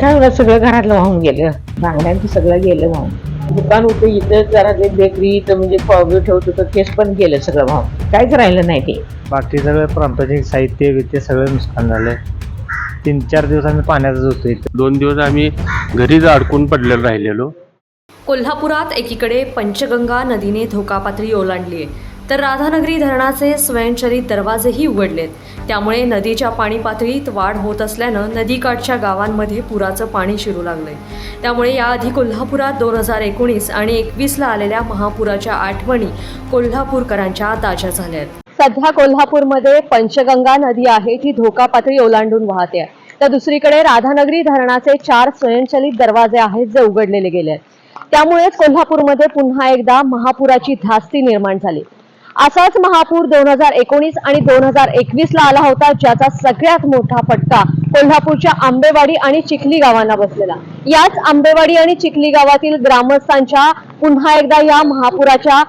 काय होतं सगळं घरातलं वाहून गेलं. बांगड्यांचं सगळं गेलं वाहून. दुकान होतं इथं जरा ते बेकरी इथं म्हणजे पावडर ठेवत होतं तेच पण गेलं सगळं वाहून. काहीच राहिलं नाही ते. बाकी सगळं प्रांताचे साहित्य बित्य सगळं नुकसान झालं. तीन चार दिवस आम्ही पाण्यातच होतो इथं दोन दिवस आम्ही घरीच अडकून पडलेलो राहिलेलो. कोल्हापुरात एकीकडे पंचगंगा नदीने धोकापातळी ओलांडली आहे तर राधानगरी धरणाचे स्वयंचलित दरवाजेही उघडलेत. त्यामुळे नदीच्या पाणी पातळीत वाढ होत असल्यानं नदीकाठच्या गावांमध्ये पुराचं पाणी शिरू लागलंय. त्यामुळे याआधी कोल्हापुरात दोन हजार एकोणीस आणि एकवीसला आलेल्या महापुराच्या आठवणी कोल्हापूरकरांच्या ताज्या झाल्या आहेत. सध्या कोल्हापूरमध्ये पंचगंगा नदी आहे ती धोका पातळी ओलांडून वाहते आहे. तर दुसरीकडे राधानगरी धरणाचे चार स्वयंचलित दरवाजे आहेत जे उघडलेले गेले आहेत. त्यामुळेच कोल्हापूरमध्ये पुन्हा एकदा महापुराची धास्ती निर्माण झाली. असाच महापूर दोन हजार एकोणीस आणि दोन हजार एकवीस ला आला होता ज्याचा सगळ्यात मोठा फटका कोल्हापूरच्या आंबेवाडी आणि चिखली गावांना बसलेला. याच आंबेवाडी आणि चिखली गावातील ग्रामस्थांच्या पुन्हा एकदा या महापुराच्या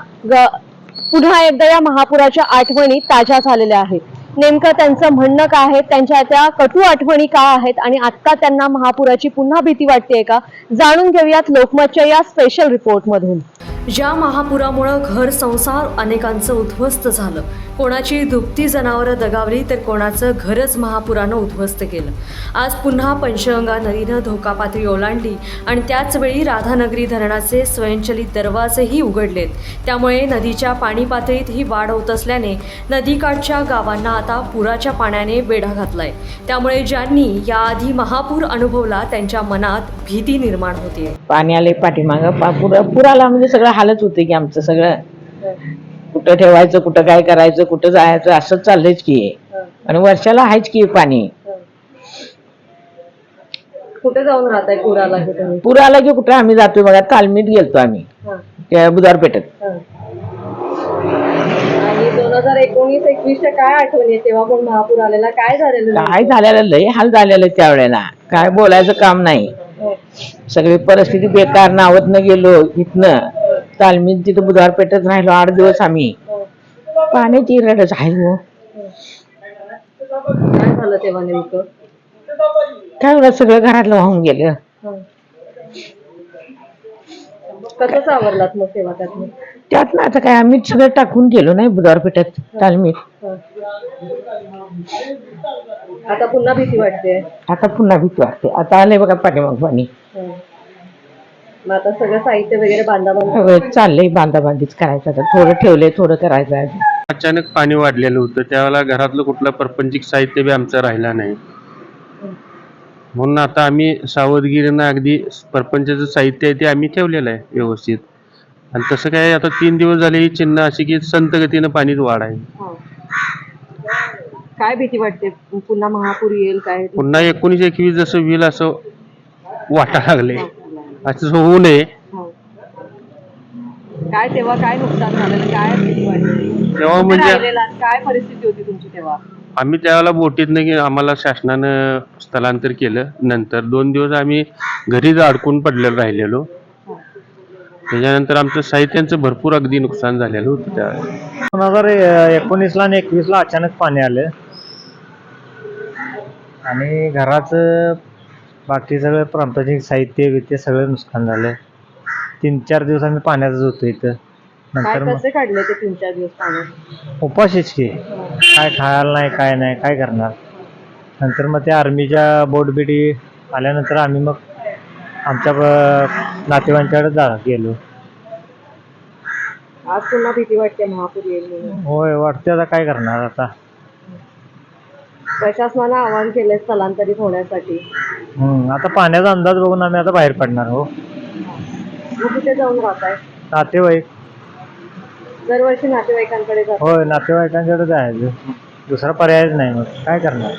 पुन्हा एकदा या महापुराच्या आठवणी ताज्या झालेल्या आहेत. नेमकं त्यांचं म्हणणं काय आहे? त्यांच्या त्या कटू आठवणी काय आहेत? आणि आता त्यांना महापुराची पुन्हा भीती वाटते का? जाणून घेऊयात लोकमतच्या या स्पेशल रिपोर्ट मधून. ज्या महापुरामुळं घर संसार अनेकांचं उद्ध्वस्त झालं. कोणाची दुभती जनावरं दगावली तर कोणाचं घरच महापुरानं उद्ध्वस्त केलं. आज पुन्हा पंचगंगा नदीनं धोका पातळी ओलांडली आणि त्याच वेळी राधानगरी धरणाचे स्वयंचलित दरवाजेही उघडलेत. त्यामुळे नदीच्या पाणी पातळीतही वाढ होत असल्याने नदीकाठच्या गावांना आता पुराच्या पाण्याने वेढा घातलाय. त्यामुळे ज्यांनी याआधी महापूर अनुभवला त्यांच्या मनात भीती निर्माण होतीये. पाणी आले पाठीमागं. पुराला म्हणजे सगळं हालत होते की आमचं सगळं कुठं ठेवायचं कुठं काय करायचं कुठं जायचं असंच चाललंयच की. आणि वर्षाला आहेच की पाणी. कुठे जाऊन राहताय पुराला की तुम्ही? पूर आला की कुठं आम्ही जातोय बघा तालमीत गेलतो आम्ही. त्या बुधवारपेठेत आणि दोन हजार एकोणीस एकवीसच्या काय आठवणी आहे? तेव्हा पण महापूर आलेला काय झालेलं काय झालेलं लय हाल झालेलं त्यावेळेला काय बोलायचं काम नाही. सगळी परिस्थिती बेकार नावत न गेलो इथनं. तालमीत तिथं बुधवारपेठेत राहिलो आठ दिवस आम्ही. पाण्याची रडच आहे हो काय झालं तेव्हा नेमकं? काय होतं सगळं घरातलं वाहून गेलं. कसं सावरलात मग तेव्हा त्यातनं? त्यात ना आता काय आम्ही सगळं टाकून गेलो नाही बुधवारपेठेत तालमीत. आता पुन्हा भीती वाटते. आता पुन्हा भीती वाटते. आता आलंय बघा पाठीमाग पाणी. मग आता सगळं साहित्य वगैरे बांधा बांधा सगळं चाललंय बांधाबांधीच करायचं आता. थोडं ठेवलंय थोडं करायचं आहे. अचानक पाणी वाढलेलं होतं. त्यावेळेला घरातलं कुठलं परपंचिक साहित्य बी आमचं राहिलं नाही. म्हणून आता आम्ही सावधगिरीनं अगदी परपंचाचं साहित्य आहे ते आम्ही ठेवलेलं आहे व्यवस्थित. आणि तसं काय आता तीन दिवस झाले ही चिन्ह अशी की संत गतीनं पाणीच वाढ आहे. काय भीती वाटते? पुन्हा महापूर येईल काय? पुन्हा एकोणीस एकवीस जसं होईल असं वाटा लागले असं होऊ नये काय तेव्हा काय नुकसान झालेलं काय भीती तेव्हा म्हणजे राहिलेला काय परिस्थिती होती तुमची तेव्हा? आम्ही त्यावेळेला बोटीतनं की आम्हाला शासनानं स्थलांतर केलं. नंतर दोन दिवस आम्ही घरीच अडकून पडलेलो राहिलेलो. त्याच्यानंतर आमचं साहित्यांचं भरपूर अगदी नुकसान झालेलं होतं त्यावेळेला. दोन हजार एकोणीसला आणि एकवीसला अचानक पाणी आलं. आणि घराचं बाकी सगळं प्रांताचे साहित्य बित्य सगळं नुकसान झालं तीन चार दिवस आम्ही पाण्यातच होतो इथं. काय नंतर मग कसे काढले ते तीन चार दिवस पाण्यात उपाशीच की. काय खायला नाही काय नाही काय करणार? नंतर मग त्या आर्मीच्या बोटबिटी आल्यानंतर आम्ही मग आमच्या ब- नातेवाईकांकडे जा गेलो. आज पुन्हा भीती वाटते महापूर येईल म्हणून. होय वाटते आता काय करणार आता? प्रशासनानं आवाहन केलंय स्थलांतरित होण्यासाठी. हम्म, आता पाण्याचा अंदाज बघून आम्ही आता बाहेर पडणार हो. मग कुठे जाऊन राहताय? नातेवाईक. दरवर्षी नातेवाईकांकडे जातो? होय नातेवाईकांकडे जायचं. दुसरा पर्यायच नाही मग. काय करणार?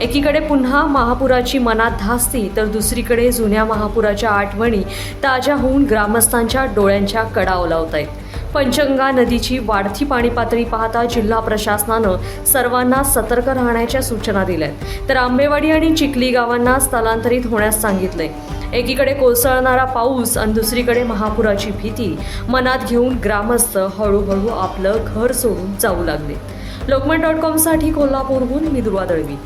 एकीकडे पुन्हा महापुराची मनात धास्ती तर दुसरीकडे जुन्या महापुराच्या आठवणी ताज्या होऊन ग्रामस्थांच्या डोळ्यांच्या कडा ओलावत आहेत पंचगंगा नदीची वाढती पाणी पातळी पाहता जिल्हा प्रशासनानं सर्वांना सतर्क राहण्याच्या सूचना दिल्या तर आंबेवाडी आणि चिखली गावांना स्थलांतरित होण्यास सांगितलंय. एकीकडे कोसळणारा पाऊस आणि दुसरीकडे महापुराची भीती मनात घेऊन ग्रामस्थ हळूहळू आपलं घर सोडून जाऊ लागले. लोकमत डॉट कॉमसाठी कोल्हापूरहून मी दुर्वा दळवी.